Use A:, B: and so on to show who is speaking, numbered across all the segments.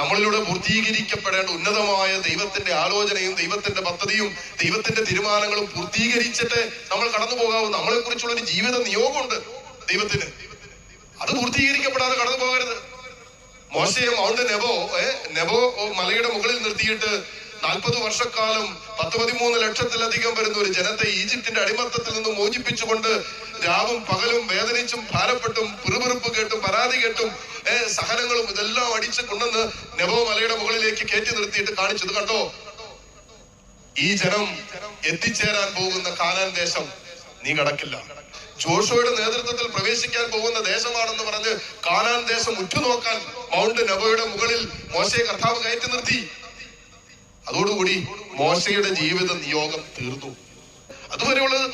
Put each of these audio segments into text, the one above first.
A: നമ്മളിലൂടെ പൂർത്തീകരിക്കപ്പെടേണ്ട ഉന്നതമായ ദൈവത്തിന്റെ ആലോചനയും ദൈവത്തിന്റെ പദ്ധതിയും ദൈവത്തിന്റെ തീരുമാനങ്ങളും പൂർത്തീകരിച്ചിട്ട് നമ്മൾ കടന്നു പോകാവൂ നമ്മളെ കുറിച്ചുള്ള ഒരു ജീവിത നിയോഗമുണ്ട് ദൈവത്തിന്. അത് പൂർത്തീകരിക്കപ്പെടാതെ കടന്നു പോകരുത്. മോശയെ മൗണ്ട് നെബോ നെബോ മലയുടെ മുകളിൽ നിർത്തിയിട്ട് നാൽപ്പത് വർഷക്കാലം പത്ത് പതിമൂന്ന് ലക്ഷത്തിലധികം വരുന്ന ഒരു ജനത്തെ ഈജിപ്തിന്റെ അടിമത്തത്തിൽ നിന്ന് മോചിപ്പിച്ചുകൊണ്ട് രാവും പകലും വേദനിച്ചും ഭാരപ്പെട്ടും പിറുപിറുപ്പ് കേട്ടും പരാതി കേട്ടും സഹനങ്ങളും ഇതെല്ലാം അടിച്ച് കൊണ്ടുവന്ന് നെബോ മലയുടെ മുകളിലേക്ക് കയറ്റി നിർത്തിയിട്ട് കാണിച്ചത് കണ്ടോ? ഈ ജനം എത്തിച്ചേരാൻ പോകുന്ന കാനാൻ ദേശം നീ കടക്കില്ല. ജോഷോയുടെ നേതൃത്വത്തിൽ പ്രവേശിക്കാൻ പോകുന്ന ദേശമാണെന്ന് പറഞ്ഞ് കാനാൻ ദേശം ഉറ്റുനോക്കാൻ മൗണ്ട് നബോയുടെ മുകളിൽ മോശയെ കർത്താവ് കയറ്റി നിർത്തി. അതോടുകൂടി മോശയുടെ ജീവിത നിയോഗം തീർന്നു. അതുവരെയുള്ളത്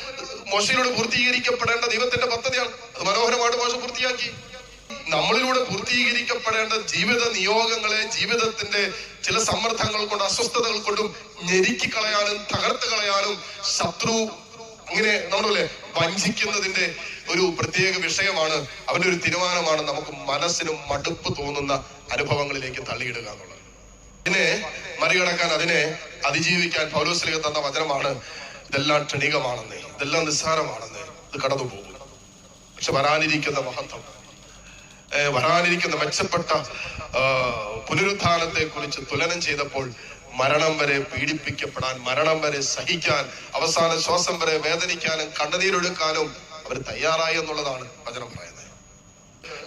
A: മോശയിലൂടെ പൂർത്തീകരിക്കപ്പെടേണ്ട ദൈവത്തിന്റെ പദ്ധതിയാണ്. അത് മനോഹരമായിട്ട് മോശം പൂർത്തിയാക്കി. നമ്മളിലൂടെ പൂർത്തീകരിക്കപ്പെടേണ്ട ജീവിത നിയോഗങ്ങളെ ജീവിതത്തിന്റെ ചില സമ്മർദ്ദങ്ങൾ കൊണ്ട് അസ്വസ്ഥതകൾ കൊണ്ടും ഞെരുക്കി കളയാനും തകർത്ത് കളയാനും ശത്രു ഇങ്ങനെ നമ്മളല്ലേ വഞ്ചിക്കുന്നതിന്റെ ഒരു പ്രത്യേക വിഷയമാണ്. അവന്റെ ഒരു തീരുമാനമാണ് നമുക്ക് മനസ്സിനും മടുപ്പ് തോന്നുന്ന അനുഭവങ്ങളിലേക്ക് തള്ളിയിടുക എന്നുള്ളത്. അതിനെ മറികടക്കാൻ അതിനെ അതിജീവിക്കാൻ പൗലോസ്ലിഹ തന്ന വചനമാണ് ഇതെല്ലാം ക്ഷണികമാണെന്ന് ഇതെല്ലാം നിസ്സാരമാണെന്ന് ഇത് കടന്നു പോകും പക്ഷെ വരാനിരിക്കുന്ന മഹത്വം വരാനിരിക്കുന്ന മെച്ചപ്പെട്ട പുനരുദ്ധാനത്തെ കുറിച്ച് തുലനം ചെയ്തപ്പോൾ മരണം വരെ പീഡിപ്പിക്കപ്പെടാൻ മരണം വരെ സഹിക്കാൻ അവസാന ശ്വാസം വരെ വേദനിക്കാനും കണ്ണുനീരൊഴുക്കാനും അവർ തയ്യാറായി എന്നുള്ളതാണ് വചനം പറയുന്നത്.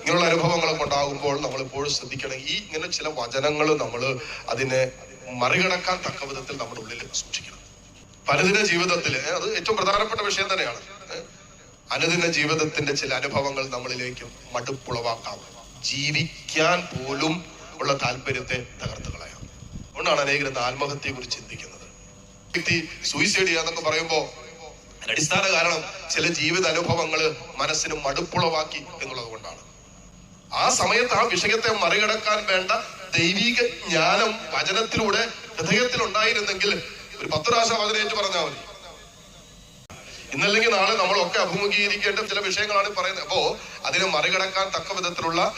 A: ഇങ്ങനെയുള്ള അനുഭവങ്ങളൊക്കെ ഉണ്ടാകുമ്പോൾ നമ്മൾ എപ്പോഴും ശ്രദ്ധിക്കണം. ഈ ഇങ്ങനെ ചില വചനങ്ങൾ നമ്മൾ അതിനെ മറികടക്കാൻ തക്ക വിധത്തിൽ നമ്മുടെ ഉള്ളിൽ സൂക്ഷിക്കണം. പലതിന ജീവിതത്തിൽ അത് ഏറ്റവും പ്രധാനപ്പെട്ട വിഷയം തന്നെയാണ്? അനുദിന ജീവിതത്തിന്റെ ചില അനുഭവങ്ങൾ നമ്മളിലേക്ക് മടുപ്പുളവാക്കാം. ജീവിക്കാൻ പോലും ഉള്ള താല്പര്യത്തെ തകർത്ത് അതുകൊണ്ടാണ് അനേകരും ആത്മഹത്യയെ കുറിച്ച് ചിന്തിക്കുന്നത്. വ്യക്തി സൂയിസൈഡ് ചെയ്യാന്നൊക്കെ പറയുമ്പോ അതിന്റെ അടിസ്ഥാന കാരണം ചില ജീവിത അനുഭവങ്ങൾ മനസ്സിന് മടുപ്പുളവാക്കി എന്നുള്ളത് ആ സമയത്ത് ആ വിഷയത്തെ മറികടക്കാൻ വേണ്ട ദൈവിക ജ്ഞാനം വചനത്തിലൂടെ ഹൃദയത്തിൽ ഉണ്ടായിരുന്നെങ്കിൽ ഒരു പത്ത് പ്രാവശ്യം വചനേറ്റ് പറഞ്ഞാൽ മതി. ഇന്നല്ലെങ്കിൽ നാളെ നമ്മളൊക്കെ അഭിമുഖീകരിക്കേണ്ട ചില വിഷയങ്ങളാണ് പറയുന്നത്. അപ്പോ അതിനെ മറികടക്കാൻ തക്ക വിധത്തിലുള്ള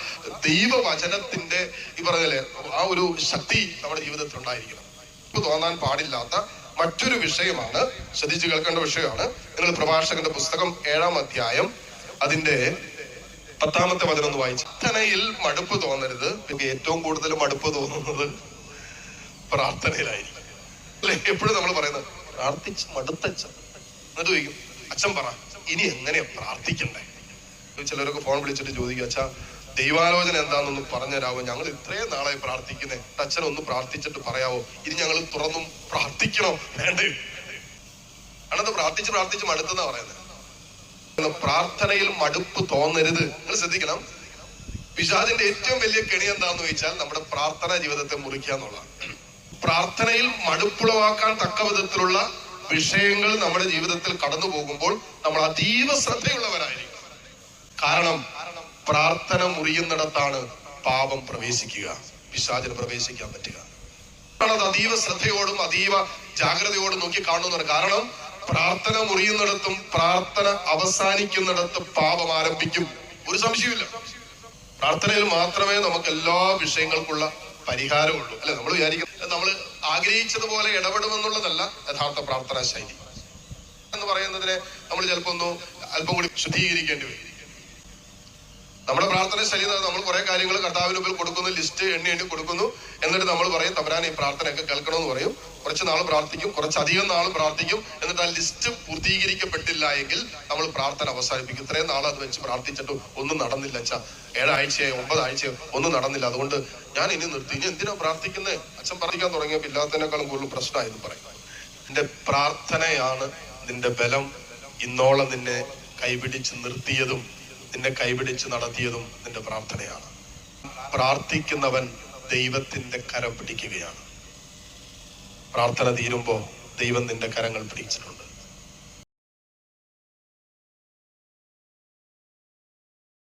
A: ദൈവവചനത്തിന്റെ ഈ പറഞ്ഞല്ലേ ആ ഒരു ശക്തി നമ്മുടെ ജീവിതത്തിൽ ഉണ്ടായിരിക്കണം. ഇപ്പൊ തോന്നാൻ പാടില്ലാത്ത മറ്റൊരു വിഷയമാണ് ശ്രദ്ധിച്ചു കേൾക്കേണ്ട വിഷയമാണ്. നിങ്ങൾ പ്രഭാഷകന്റെ പുസ്തകം ഏഴാം അധ്യായം അതിന്റെ പത്താമത്തെ വചനം ഒന്ന് വായിച്ചു. പ്രാർത്ഥനയിൽ മടുപ്പ് തോന്നരുത്. ഏറ്റവും കൂടുതൽ മടുപ്പ് തോന്നുന്നത് പ്രാർത്ഥനയിലായിരിക്കും. അല്ലെ? എപ്പോഴും നമ്മൾ പറയുന്നത് പ്രാർത്ഥിച്ച് മടുത്തച്ഛൻ. എന്നിട്ട് ചോദിക്കും അച്ഛൻ പറ ഇനി എങ്ങനെയാ പ്രാർത്ഥിക്കണ്ടേ? ചിലരൊക്കെ ഫോൺ വിളിച്ചിട്ട് ചോദിക്കും അച്ഛാ ദൈവാലോചന എന്താണെന്നൊന്ന് പറഞ്ഞുതരാവോ? ഞങ്ങൾ ഇത്രയും നാളായി പ്രാർത്ഥിക്കുന്നേ. അച്ഛൻ ഒന്ന് പ്രാർത്ഥിച്ചിട്ട് പറയാവോ? ഇനി ഞങ്ങൾ തുറന്നും പ്രാർത്ഥിക്കണോ. വേണ്ടേ? അണത് പ്രാർത്ഥിച്ച് പ്രാർത്ഥിച്ച് മടുത്തെന്നാ പറയുന്നത്. പ്രാർത്ഥനയിൽ മടുപ്പ് തോന്നരുത്. നിങ്ങൾ ശ്രദ്ധിക്കണം. പിശാദിന്റെ ഏറ്റവും വലിയ കെണി എന്താണെന്ന് ചോദിച്ചാൽ നമ്മുടെ പ്രാർത്ഥനാ ജീവിതത്തെ മുറിക്കുക എന്നുള്ളതാണ്. പ്രാർത്ഥനയിൽ മടുപ്പുളവാക്കാൻ തക്ക വിധത്തിലുള്ള വിഷയങ്ങൾ നമ്മുടെ ജീവിതത്തിൽ കടന്നു പോകുമ്പോൾ നമ്മൾ അതീവ ശ്രദ്ധയുള്ളവരായിരിക്കും. കാരണം പ്രാർത്ഥന മുറിയുന്നിടത്താണ് പാപം പ്രവേശിക്കുക പിശാചിന് പ്രവേശിക്കാൻ പറ്റുക. അത് അതീവ ശ്രദ്ധയോടും അതീവ ജാഗ്രതയോടും നോക്കി കാണുന്നതാണ് കാരണം പ്രാർത്ഥന മുറിയുന്നിടത്തും പ്രാർത്ഥന അവസാനിക്കുന്നിടത്ത് പാപം ആരംഭിക്കും. ഒരു സംശയമില്ല പ്രാർത്ഥനയിൽ മാത്രമേ നമുക്ക് എല്ലാ വിഷയങ്ങൾക്കുള്ള പരിഹാരമുള്ളൂ. അല്ലെ? നമ്മൾ വിചാരിക്കും നമ്മൾ ആഗ്രഹിച്ചതുപോലെ ഇടപെടുമെന്നുള്ളതല്ല യഥാർത്ഥ പ്രാർത്ഥനാ ശൈലി. എന്ന് പറയുന്നതിനെ നമ്മൾ ചിലപ്പോ ഒന്ന് അല്പം കൂടി ശുദ്ധീകരിക്കേണ്ടി വരും. നമ്മുടെ പ്രാർത്ഥന ശൈലി നമ്മൾ കുറെ കാര്യങ്ങൾ കർത്താവിന് മുമ്പിൽ കൊടുക്കുന്നു ലിസ്റ്റ് എണ്ണി എണ്ണി കൊടുക്കുന്നു. എന്നിട്ട് നമ്മൾ പറയും തമ്പരാൻ ഈ പ്രാർത്ഥനയൊക്കെ കേൾക്കണമെന്ന് പറയും. കുറച്ച് നാൾ പ്രാർത്ഥിക്കും കുറച്ചധികം നാൾ പ്രാർത്ഥിക്കും. എന്നിട്ട് ആ ലിസ്റ്റ് പൂർത്തീകരിക്കപ്പെട്ടില്ല എങ്കിൽ നമ്മൾ പ്രാർത്ഥന അവസാനിപ്പിക്കും. ഇത്രയും നാൾ അത് വെച്ച് പ്രാർത്ഥിച്ചിട്ട് ഒന്നും നടന്നില്ല അച്ഛാ. ഏഴാഴ്ചയോ ഒമ്പതാഴ്ചയോ ഒന്നും നടന്നില്ല. അതുകൊണ്ട് ഞാൻ ഇനി നിർത്തി. ഇനി എന്തിനാ പ്രാർത്ഥിക്കുന്നത് അച്ഛൻ പ്രാർത്ഥിക്കാൻ തുടങ്ങിയപ്പോൾ ഇല്ലാത്തതിനേക്കാളും കൂടുതൽ പ്രശ്നമായിരുന്നു പറയും. നിന്റെ പ്രാർത്ഥനയാണ് നിന്റെ ബലം. ഇന്നോളം നിന്നെ കൈപിടിച്ച് നിർത്തിയതും നിന്നെ കൈപിടിച്ച് നടത്തിയതും നിന്റെ പ്രാർത്ഥനയാണ്. പ്രാർത്ഥിക്കുന്നവൻ ദൈവത്തിന്റെ കരം പിടിക്കുകയാണ്. പ്രാർത്ഥന തീരുമ്പോ ദൈവം നിന്റെ കരങ്ങൾ പിടിച്ചിട്ടുണ്ട്.